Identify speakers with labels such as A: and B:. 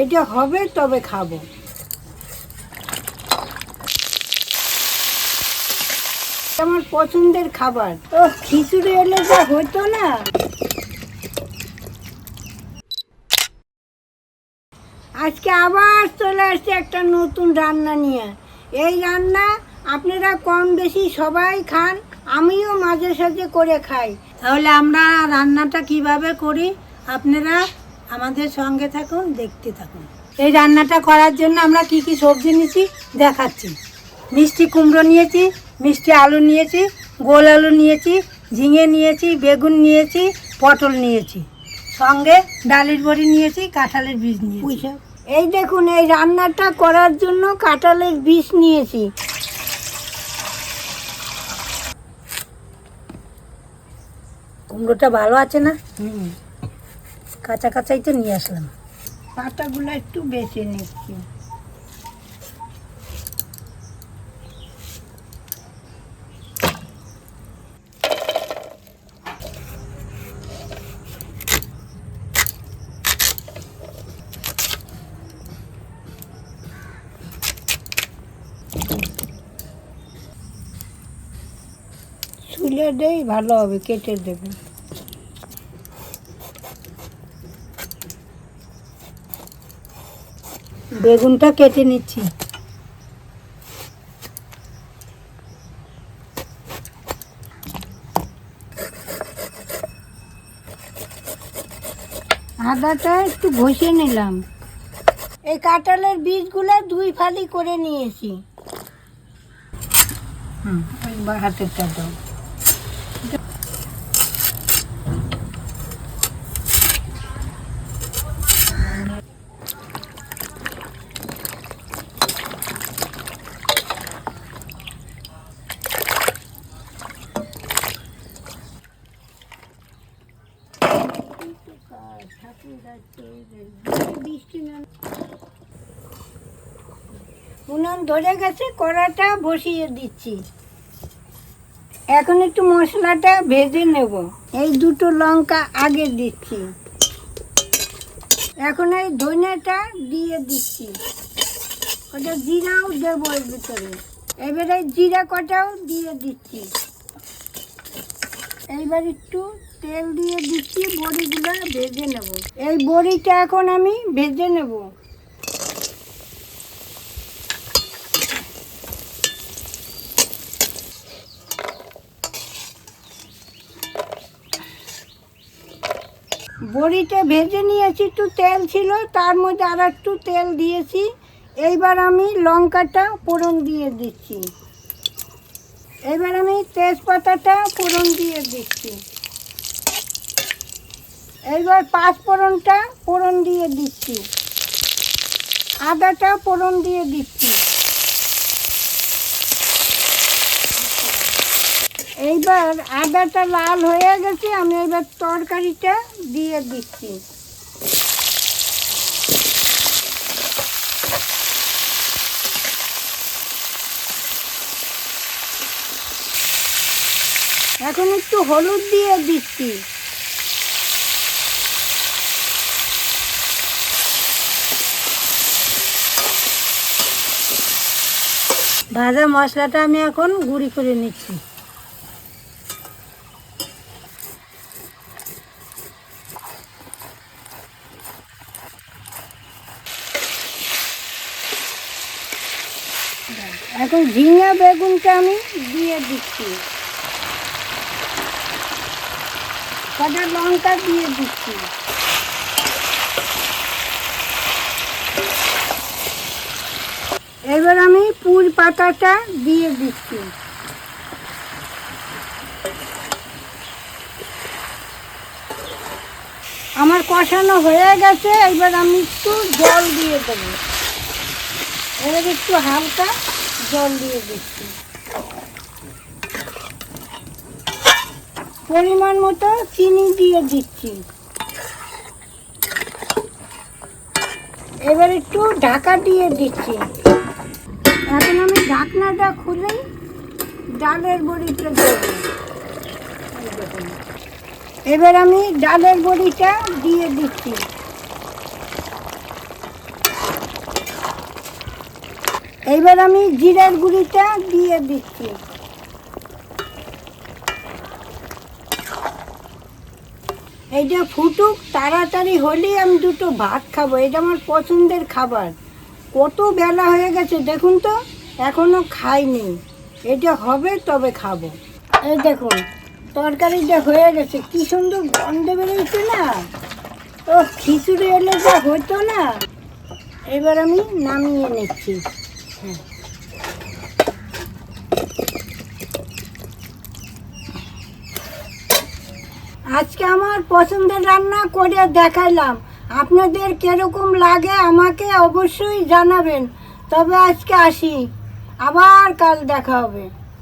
A: এটা হবে, তবে খাব। আমার পছন্দের খাবার। ও, খিচুড়ি এলে যা হতো না। আজকে আবার চলে আসছে একটা নতুন রান্না নিয়ে। এই রান্না আপনারা কম বেশি সবাই খান, আমিও মাঝে সাঝে করে খাই।
B: তাহলে আমরা রান্নাটা কীভাবে করি? আপনারা আমাদের সঙ্গে থাকুন দেখতে থাকুন। এই রান্নাটা করার জন্য আমরা কি কি সবজি নিয়েছি দেখাচ্ছি। মিষ্টি কুমড়ো নিয়েছি মিষ্টি আলু নিয়েছি গোল আলু নিয়েছি ঝিঙে নিয়েছি বেগুন নিয়েছি পটল নিয়েছি। সঙ্গে ডালের বড়ি নিয়েছি কাঁঠালের বীজ নিয়েছি।
A: এই দেখুন এই রান্নাটা করার জন্য কাঁঠালের বীজ নিয়েছি।
B: কুমড়োটা ভালো আছে না? কাঁচা কাঁচাই তো নিয়ে আসলাম।
A: পাতাগুলো একটু বেছে নিচ্ছি। দেই ভালো হবে কেটে দেবে
B: বেগুনটা কেটে নিচ্ছি।
A: আদাটা একটু ঘষে নিলাম। এই কাঁঠালের বীজগুলো দুই ফালি করে নিয়েছি। হুম হাতেরটা দাও। উনান ধরে গেছে, কড়াটা বসিয়ে দিচ্ছি। এখন একটু মশলাটা ভেজে নেব। এই দুটো লঙ্কা আগে দিচ্ছি। এখন এই ধনেটা দিয়ে দিচ্ছি। ওটা জিরাও দেবো এর ভিতরে। এবারে জিরা কটাও দিয়ে দিচ্ছি। এইবার একটু তেল দিয়ে দিচ্ছি, বড়িগুলো ভেজে নেব। এই বড়িটা এখন আমি ভেজে নেব। বড়িটা ভেজে নিয়েছি, একটু তেল ছিল, তার মধ্যে আর একটু তেল দিয়েছি। এইবার আমি লঙ্কাটা ফোড়ন দিয়ে দিচ্ছি। এবার আমি তেজপাতাটা ফোড়ন দিয়ে দিচ্ছি। এইবার পাঁচ ফোড়নটা ফোড়ন দিয়ে দিচ্ছি। আদাটা ফোড়ন দিয়ে দিচ্ছি। এইবার আদাটা লাল হয়ে গেছে, আমি এবার তরকারিটা দিয়ে দিচ্ছি। এখন একটু হলুদ দিয়ে দিচ্ছি।
B: ভাজা মশলাটা আমি এখন গুঁড়ি করে নিচ্ছি।
A: এখন ঝিঙা বেগুনটা আমি দিয়ে দিচ্ছি। কটা লঙ্কা দিয়ে দিচ্ছি। এবার আমি পুর পাতাটা দিয়ে দিচ্ছি। আমার কষানো হয়ে গেছে, এবার আমি একটু জল দিয়ে দেবো। এবার একটু হালকা জল দিয়ে দিচ্ছি। পরিমাণ মতো চিনি দিয়ে দিচ্ছি। এবার একটু ঢাকা দিয়ে দিচ্ছি। এখন আমি ঢাকনাটা খুলে ডালের বড়িটা এবার আমি ডালের বড়িটা দিয়ে দিচ্ছি। এইবার আমি জিরার গুঁড়িটা দিয়ে দিচ্ছি। এইটা ফুটুক, তাড়াতাড়ি হলেই আমি দুটো ভাত খাব। এটা আমার পছন্দের খাবার। কত বেলা হয়ে গেছে দেখুন তো, এখনও খাইনি। এটা হবে তবে খাব। এই দেখুন, তরকারিটা হয়ে গেছে, কি সুন্দর গন্ধ বেরোচ্ছে না। ও খিচুড়ি এলে যা হতো না। এবার আমি নামিয়ে নিচ্ছি। হ্যাঁ। আজকে আমার পছন্দের রান্না করে দেখাইলাম। আপনাদের কেরকম লাগে আমাকে অবশ্যই জানাবেন। তবে আজকে আসি। আবার কাল দেখা হবে।